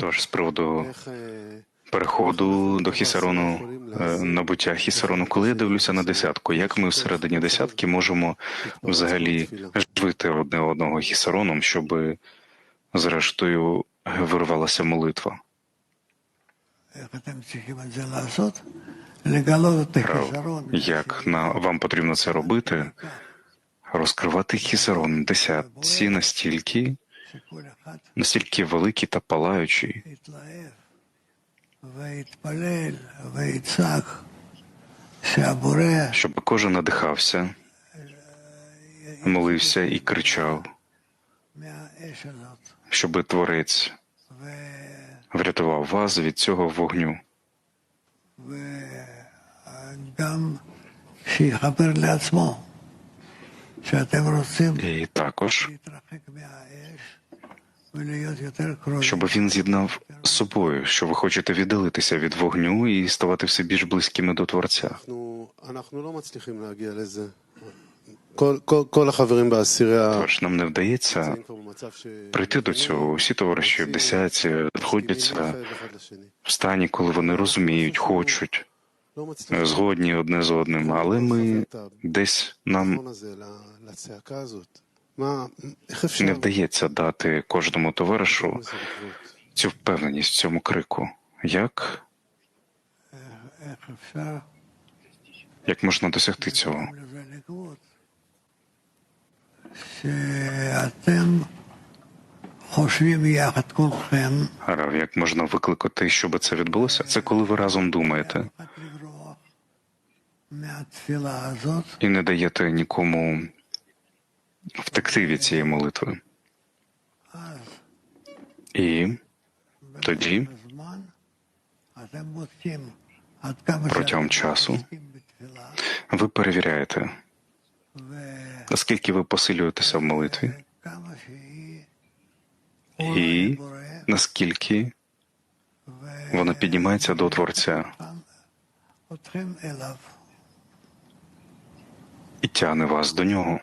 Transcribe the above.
Тож з приводу е, переходу е, до Хісарону е, набуття Хісарону, коли я дивлюся на десятку, як ми всередині десятки можемо взагалі жити одне одного Хісароном, щоб зрештою вирвалася молитва? Як на вам потрібно це робити? Розкривати хісарон десятці настільки, настільки великий та палаючі. щоб кожен надихався, молився і кричав, щоб творець врятував вас від цього вогню. І також щоб він з'єднав з собою, що ви хочете віддалитися від вогню і ставати все більш близькими до Творця. Тож нам не вдається прийти до цього. Усі товариші в десятці знаходяться в стані, коли вони розуміють, хочуть, згодні одне з одним, але ми десь нам не вдається дати кожному товаришу цю впевненість в цьому крику. Як як можна досягти цього? Рав, як можна викликати, щоб це відбулося? Це коли ви разом думаєте. І не даєте нікому втекти від цієї молитви. І тоді протягом часу ви перевіряєте, наскільки ви посилюєтеся в молитві, і наскільки вона піднімається до Творця і тягне вас до нього.